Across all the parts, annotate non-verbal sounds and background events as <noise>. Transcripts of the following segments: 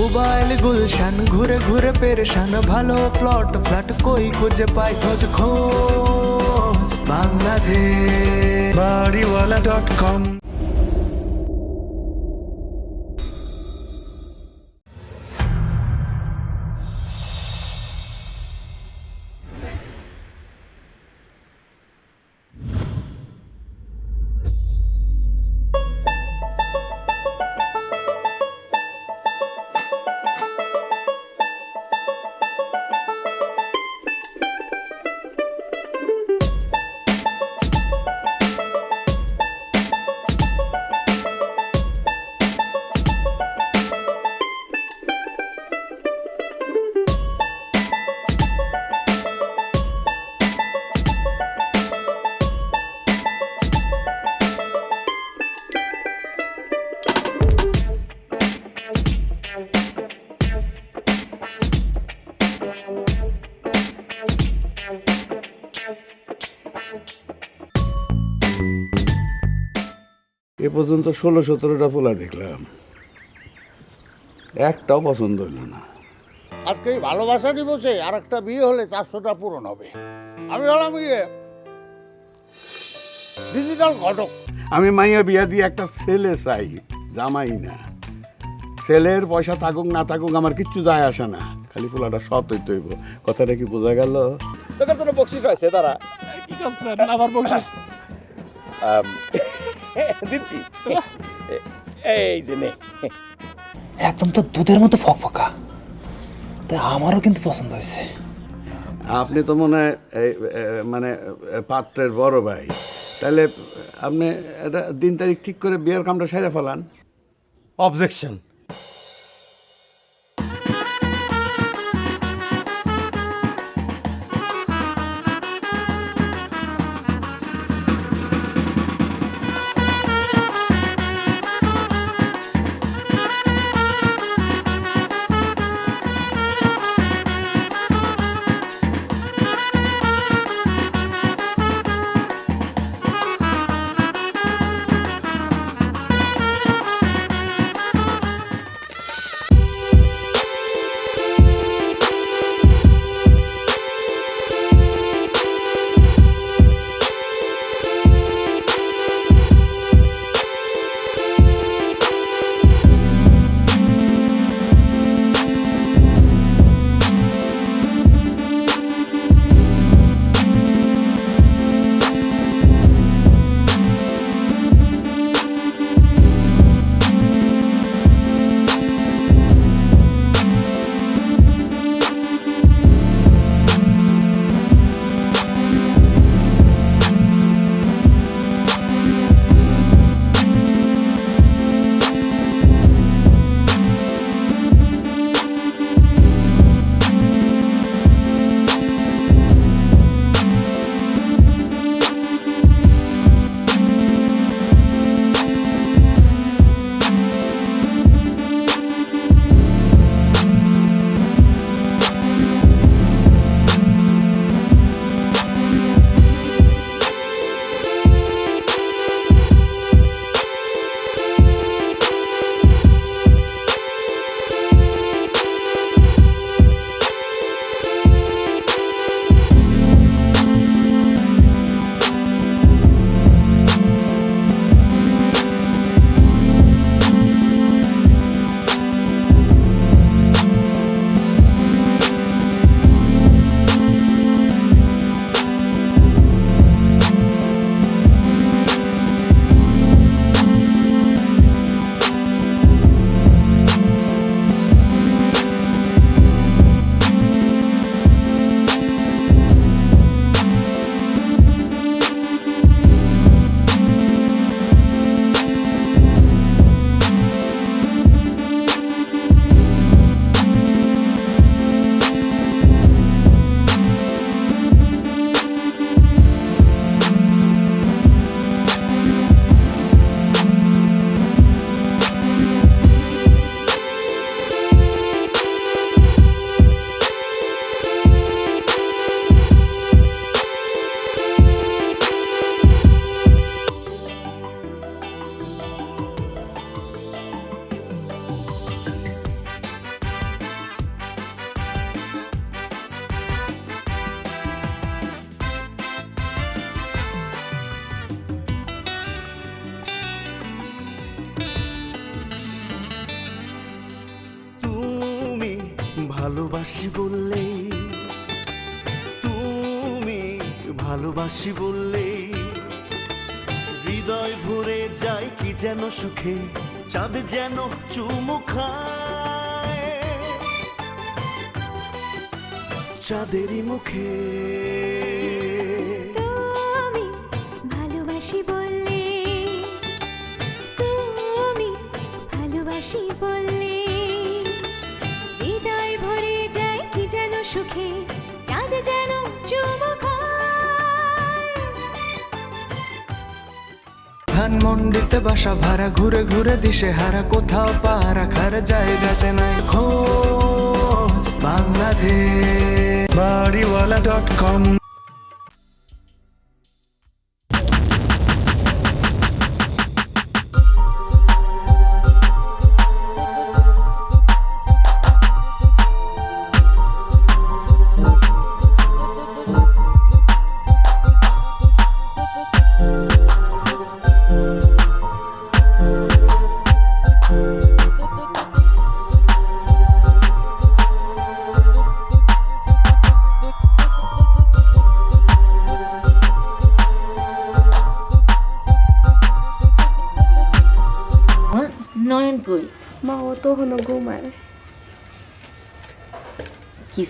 Mobile Gulshan, ঘুরে ঘুরে পেরেশান, ভালো প্লট ফ্ল্যাট কই খুঁজে পাই খোঁজ খোঁজ, বাংলাদেশ। বাড়িওয়ালা ডট কম এ পর্যন্ত ষোলো সতেরোটা পোলা দেখলাম। একটাও পছন্দ হইল না। আজকে এই ভালোবাসা দিবসে আর একটা বিয়ে হলে চারশোটা পূরণ হবে। আমি হলাম গিয়ে ডিজিটাল ঘটক। আমি মাইয়া বিয়া দিয়ে একটা ছেলে চাই জামাই না। ছেলের পয়সা থাকুক না থাকুক আমার কিচ্ছু যায় আসে না। খালি পোলাটা সৎ হইতে হইব। কথাটা কি বোঝা গেল? তোকে তো বকশিস রয়েছে তারা কি করছেন আবার বলছি দিচ্ছি। এই যে নে। একদম তো দুধের মতো ফকফকা। তাই আমারও কিন্তু পছন্দ হয়েছে। আপনি তো মনে হয় এই, মানে পাত্রের বড় ভাই। তাহলে আপনি একটা দিন তারিখ ঠিক করে বিয়ের কামটা সেরে ফেলান। অবজেকশন ভালোবাসি বললেই তুমি ভালোবাসি বললে, হৃদয় ভরে যায় কি যেন সুখে, চাঁদ যেন চুমু খায়। চাঁদেরই মুখে সুখে চাঁদ যেন চুমু ধানমন্ডিতে বাসা ভাড়া ঘুরে ঘুরে দিশে হারা কোথাও পাহারা রাখার জায়গা চেনাই খোঁজ বাংলাদেশ। বাড়িওয়ালা ডট কম।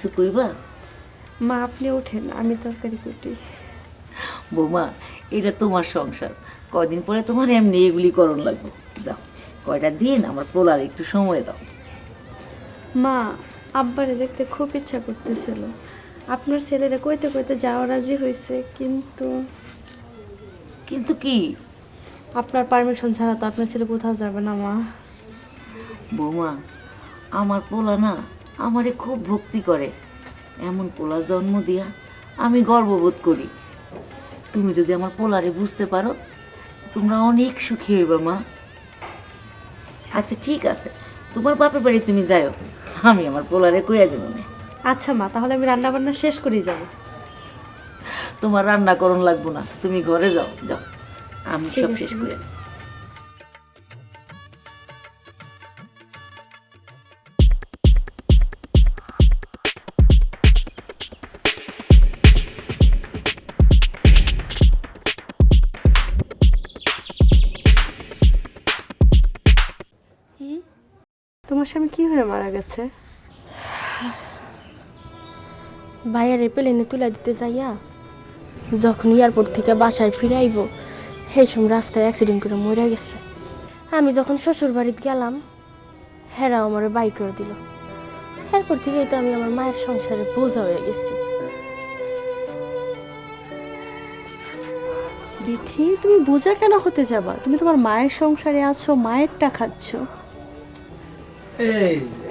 কিছু কইবা? মা আপনি ওঠেন আমি তরকারি কুটি বৌমা এটা তোমার সংসার। কদিন পরে তোমার এমনি এগুলি করণ লাগবে। যাও কয়টা দিন আমার পোলার একটু সময় দাও। মা আব্বারে দেখতে খুব ইচ্ছা করতেছিল। আপনার ছেলেরা কইতে কইতে যাওয়া রাজি হয়েছে কিন্তু কিন্তু কি? আপনার পারমিশন ছাড়া তো আপনার ছেলে কোথাও যাবে না মা। বৌমা আমার পোলা না আমারে খুব ভক্তি করে। এমন পোলা জন্ম দিয়া আমি গর্ববোধ করি। তুমি যদি আমার পোলারে বুঝতে পারো তোমরা অনেক সুখী হইবা মা। আচ্ছা ঠিক আছে। তোমার বাপের বাড়ি তুমি যাও আমি আমার পোলারে কইয়া দেবো না। আচ্ছা মা তাহলে আমি রান্না বান্না শেষ করেই যাব। তোমার রান্না করণ লাগবো না। তুমি ঘরে যাও যাও। আমি সব শেষ। করে হয়ে মারা গেছে? ভাইয়ারে প্লেনে তুলে দিতে যাইয়া যখন এয়ারপোর্ট থেকে বাসায় ফিরাইব সেই সময় রাস্তায় অ্যাক্সিডেন্ট করে মরে গেছে। আমি যখন শ্বশুর বাড়িতে গেলাম হেরাও আমার বাইক করে দিল। এরপর থেকেই তো আমি আমার মায়ের সংসারে বোঝা হয়ে গেছি। বিথি তুমি বোঝা কেন হতে যাবা? তুমি তোমার মায়ের সংসারে আছো মায়েরটা খাচ্ছ। এই যে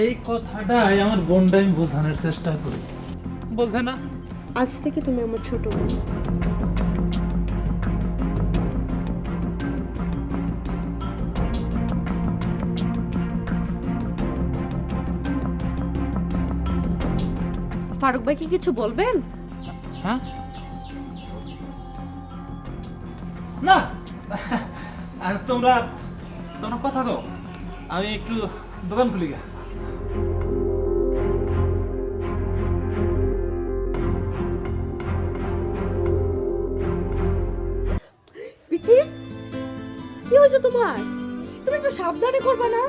এই কথাটাই আমার বোনটা আমি বোঝানোর চেষ্টা করি। বোঝে না? আজ থেকে তুমি আমার ছোট বোন। ফারুক ভাই কি কিছু বলবেন? হ্যাঁ? না আর তোমরা তোমরা কথা কও। আমি একটু দোকান খুলি গা। কি হয়েছে তোমার? তুমি একটু সাবধানে করবে না?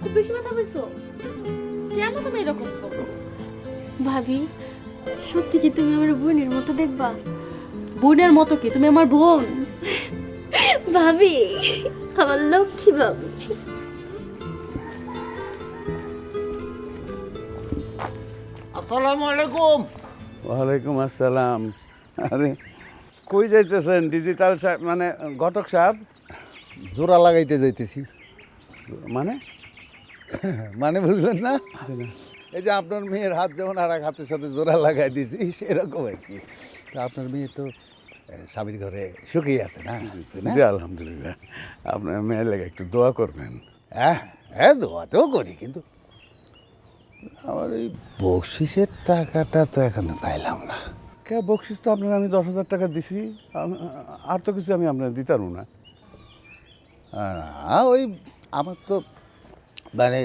খুব বেশি ব্যথা পেয়েছ কেন তুমি এরকম করো? ভাবি সত্যি কি তুমি আমার বোনের মতো দেখবা? বোনের মতো কি? তুমি আমার বোন? ভাবি আমার লক্ষ্মী আসসালামু আলাইকুম ওয়ালাইকুম আসসালাম। আরে কই যাইতেছেন? ডিজিটাল সাহেব মানে ঘটক সাহেব? জোড়া লাগাইতে যাইতেছি। মানে? মানে বুঝলেন না। এই যে আপনার মেয়ের হাত যেমন আর এক হাতের সাথে জোড়া লাগাই দিয়েছি সেরকম আর কি। তো আপনার মেয়ে তো স্বামীর ঘরে সুখেই আছে না? জি আলহামদুলিল্লাহ। আপনার মেয়ের লেগে একটু দোয়া করবেন। হ্যাঁ হ্যাঁ দোয়াতেও করি কিন্তু আমার এই বকশিসের টাকাটা তো এখনও পাইলাম না। কে বকশিস তো আপনার আমি দশ হাজার টাকা দিছি। আর তো কিছু আমি আপনার না। না ওই আমার তো মানে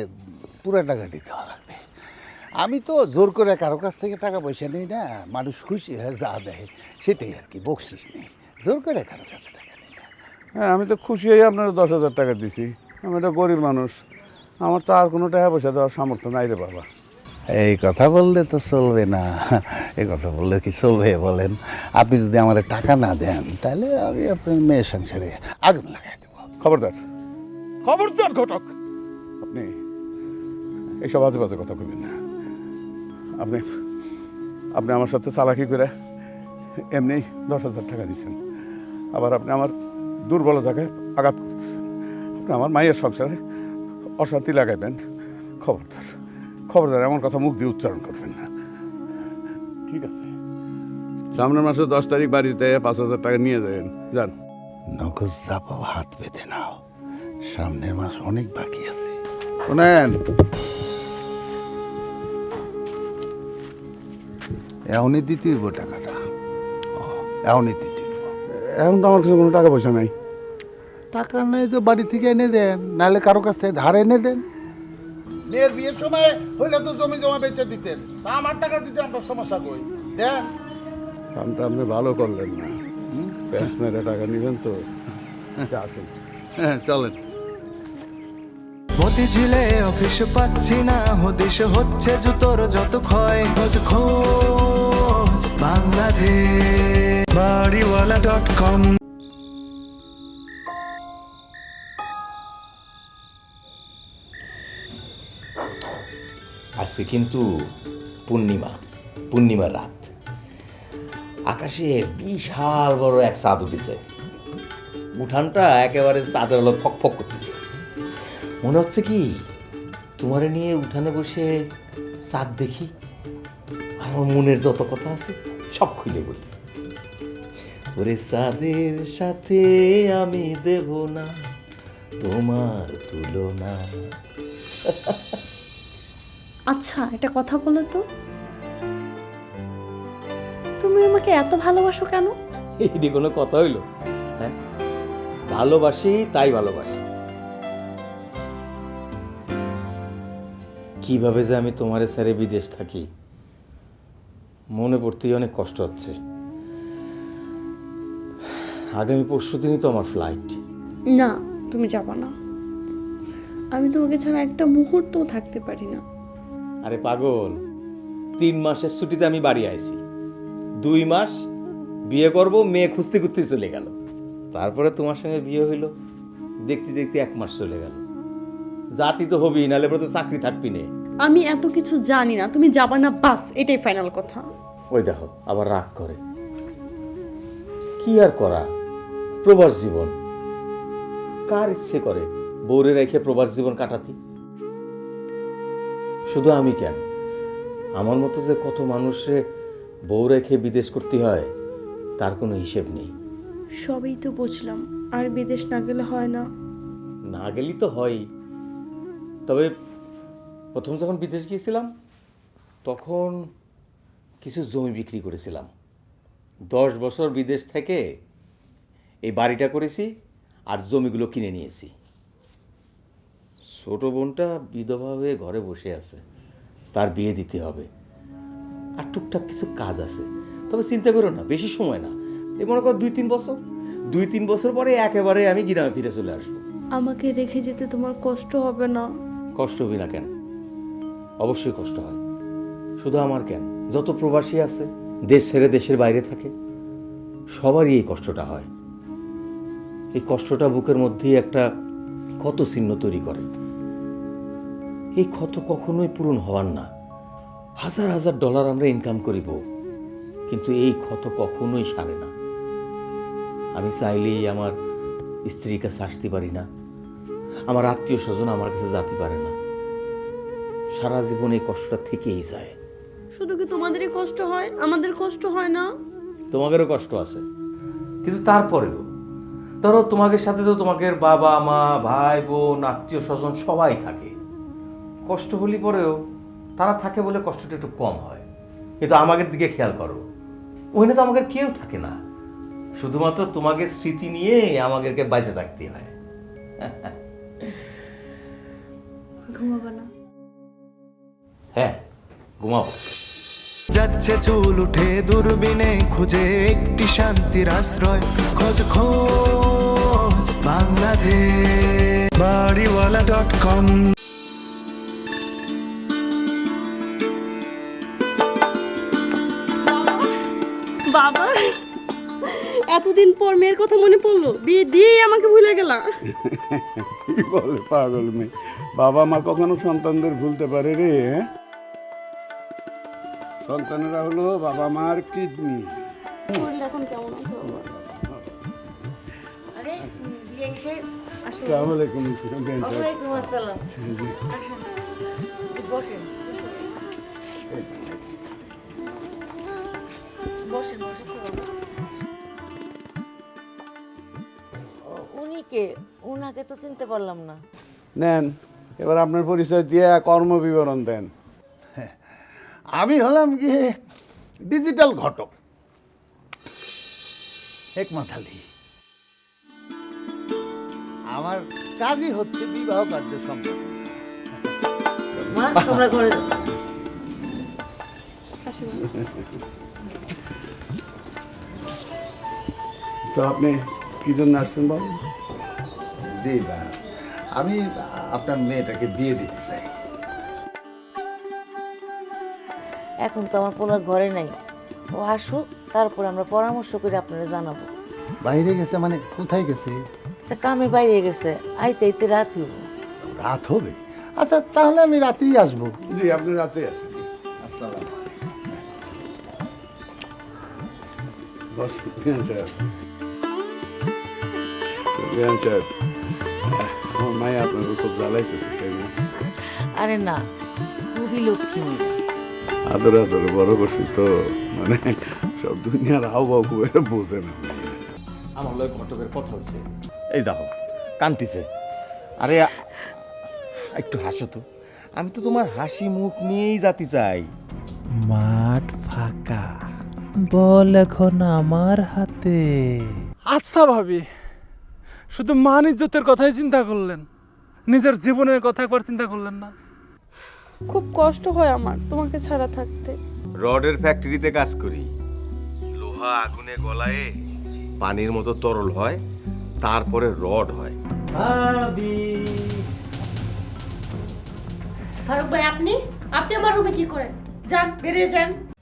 পুরো টাকা দিতে লাগবে। আমি তো জোর করে কারও কাছ থেকে টাকা পয়সা নেই না মানুষ খুশি হয়ে যা দেয় সেটাই আর কি বকশিস নেই। জোর করে কারও কাছে টাকা নেই না। হ্যাঁ আমি তো খুশি হয়ে আপনার দশ হাজার টাকা দিছি। আমি একটা গরিব মানুষ। আমার তো আর কোনো টাকা পয়সা দেওয়ার সামর্থ্য নাই রে বাবা। এই কথা বললে তো চলবে না। এই কথা বললে কি চলবে বলেন? আপনি যদি আমার টাকা না দেন তাহলে আমি আপনার মেয়ের সংসারে আগুন লাগাই দেবো। খবরদার। খবরদার ঘটক। আপনি এইসব বাজে বাজে কথা কইবেন না। আপনি আপনি আমার সাথে চালাকি করে এমনি দশ হাজার টাকা দিচ্ছেন আবার আপনি আমার দুর্বলতাকে আঘাত করতেছেন। আপনি আমার মায়ের সংসারে অশান্তি লাগাইবেন। খবরদার খবরদার এমন কথা মুখ দিয়ে উচ্চারণ করবেন না। ঠিক আছে। সামনের মাসে দশ তারিখ বাড়িতে পাঁচ হাজার টাকা নিয়ে যাবেন। যান। নগদ চাপাও হাত বেঁধে নাও। সামনের মাস অনেক বাকি আছে। শোনেন। এখনই দিতে হইব টাকাটা। ও, এখনই দিতে হইব। এখন তো আমার কাছে কোনো টাকা পয়সা নাই। টাকা নেই তো বাড়ি থেকে এনে দেন নাহলে কারও কাছ থেকে ধার এনে দেন। মেয়ের বিয়ের সময় হইলে তো জমি জমা বেচে দিতেন তা আমার টাকা দিতে আপনার সমস্যা কই? দেন। কামটা আপনি ভালো করলেন না। প্যাস মেরে টাকা নেবেন তো। <laughs> আসুন হ্যাঁ চলেন। মতিঝিলে অফিস পাচ্ছি না, হদিশ হচ্ছে জুতোর যত ক্ষয়, খোঁজ খোঁজ বাংলাদেশ। বাড়িওয়ালা ডট কম আজকে কিন্তু পূর্ণিমা, পূর্ণিমার রাত। আকাশে বিশাল বড় এক চাঁদ উঠেছে। উঠানটা একেবারে চাঁদের আলো ফক ফক করতেছে। মনে হচ্ছে কি তোমারে নিয়ে উঠানে বসে চাঁদ দেখি আমার মনের যত কথা আছে সব খুলে বলি। ওরে চাঁদের সাথে আমি দেব না তোমার তুলনা। আচ্ছা একটা কথা বলো তো। তুমি আমাকে এত ভালোবাসো কেন? এটি কোনো কথা হইল হ্যাঁ? ভালোবাসি তাই ভালোবাসি। কীভাবে যে আমি তোমারে স্যারে বিদেশ থাকি? মনে পড়তেই অনেক কষ্ট হচ্ছে। আগামী পরশু দিনই তো আমার ফ্লাইট না তুমি যাবা না। আমি তোমাকে ছাড়া একটা মুহূর্তও থাকতে পারি না। আরে পাগল তিন মাসের ছুটিতে আমি বাড়ি আইছি। দুই মাস বিয়ে করব মেয়ে খুঁজতে খুঁজতে চলে গেল। তারপরে তোমার সঙ্গে বিয়ে হইল। দেখতে দেখতে এক মাস চলে গেল। জাতি তো হবি নালে পরে তো চাকরি থাকবি নে। আমি এত কিছু জানি না তুমি যাবা না বাস এটাই ফাইনাল কথা। ওই দেখো আবার রাগ করে। কি আর করা? প্রবাস জীবন। কার ইচ্ছে করে বউরে রেখে প্রবাস জীবন কাটাতি? শুধু আমি কেন? আমার মতো যে কত মানুষে বউ রেখে বিদেশ করতে হয় তার কোনো হিসেব নেই। সবই তো বুঝলাম আর বিদেশ না গেলে হয় না। না গেলেই তো হয়ই। তবে প্রথম যখন বিদেশ গিয়েছিলাম, তখন কিছু জমি বিক্রি করেছিলাম। দশ বছর বিদেশ থেকে এই বাড়িটা করেছি আর জমিগুলো কিনে নিয়েছি। ছোট বোনটা বিধবা হয়ে ঘরে বসে আছে, তার বিয়ে দিতে হবে। আর টুকটাক কিছু কাজ আছে। তবে চিন্তা করো না, বেশি সময় না। এই মনে করো দুই তিন বছর। দুই তিন বছর পরে একেবারে আমি গ্রামে ফিরে চলে আসব। আমাকে রেখে যেতে তোমার কষ্ট হবে না। কষ্ট হবি না কেন? অবশ্যই কষ্ট হয়। শুধু আমার কেন? যত প্রবাসী আছে, দেশ ছেড়ে দেশের বাইরে থাকে, সবারই এই কষ্টটা হয়। এই কষ্টটা বুকের মধ্যেই একটা ক্ষত চিহ্ন তৈরি করে। এই ক্ষত কখনোই পূরণ হওয়ার না। হাজার হাজার ডলার আমরা ইনকাম করিব, কিন্তু এই ক্ষত কখনোই সারে না। আমি চাইলেই আমার স্ত্রীর কাছে আসতে পারি না। আমার আত্মীয় স্বজন আমার কাছে যেতে পারে না। সারা জীবন এই কষ্টটা থেকেই যায়। শুধু কি তোমাদেরই কষ্ট হয়? আমাদের কষ্ট হয় না? তোমাদেরও কষ্ট আছে। কিন্তু তারপরেও ধরো তোমাদের সাথে তো তোমাদের বাবা মা ভাই বোন আত্মীয় স্বজন সবাই থাকে। কষ্ট হলে পরেও তারা থাকে বলে কষ্টটা একটু কম হয়। কিন্তু আমাদের দিকে খেয়াল করো ওখানে তো আমাদের কেউ থাকে না। শুধুমাত্র তোমাকে স্মৃতি নিয়ে আমাদেরকে বাঁচে থাকতে হয়। <laughs> ঘুমাবা না। হ্যাঁ ঘুমাও যাচ্ছে চুল উঠে দূরবীনে খুঁজে একটি শান্তির আশ্রয়। খোঁজ খোঁজ বাংলাদেশ। বাড়িওয়ালা ডট কম। বাবা এতদিন পর মেয়ের কথা মনে পড়ল। বিয়ে দিয়েই আমাকে ভুলে গেলা। কি বলে পাগল মেয়ে? বাবা মা কখনো সন্তানদের ভুলতে পারে রে? সন্তানেরা হলো বাবা মার কিডনি। আসসালামু আলাইকুম আসসালাম। বসেন বসেন। উনি কে? উনাকে তো চিনতে পারলাম না। নেন। এবার আপনার পরিচয় দিয়ে কর্মবিবরণ দেন। আমি হলাম গিয়ে ডিজিটাল ঘটক। হেকমত আলী। আমার কাজই হচ্ছে বিবাহ কার্য তোমরা ঘরে তো আপনি কি জন্য আসছেন বাবু জি বা আমি আপনার মেয়েটাকে বিয়ে দিতে চাই। এখন তো আমার পোলার ঘরে নাই। ও আসুক তারপর আমরা পরামর্শ করে আপনারা জানাব। বাইরে গেছে মানে কোথায় গেছে? একটা কামে বাইরে গেছে আইতে আইতে রাত হইব। রাত হবে? আচ্ছা তাহলে আমি রাতেই আসব। জি আপনি রাতে আসেন। আসসালাম বসেন বিয়ান সাহেব। বিয়ান সাহেব। আমার মায়ে আপনার খুব জ্বালাইতেছে তাই না? আরে না খুবই লক্ষ্মী মেয়ে। আদরে আদরে বড় করছি তো মানে সব দুনিয়ার হাওয়া খুব একটা বোঝে না। আমার লয় ঘটকের কথা হয়েছে এই দেখো কান্তিছে। আরে একটু হাসো তো। আমি তো তোমার হাসি মুখ নিয়েই যাতে চাই। মাঠ ফাঁকা। বল এখন আমার হাতে। আচ্ছা ভাবি শুধু মান ইজ্জতের কথাই চিন্তা করলেন? নিজের জীবনের কথা একবার চিন্তা করলেন না? খুব কষ্ট হয় আমার তোমাকে ছাড়া থাকতে। রডের ফ্যাক্টরিতে কাজ করি। লোহা আগুনে গলায় পানির মতো তরল হয় তারপরে রড হয়। ফারুক ভাই আপনি? আপনি আমার রুমে কি করেন? যান বেরিয়ে যান।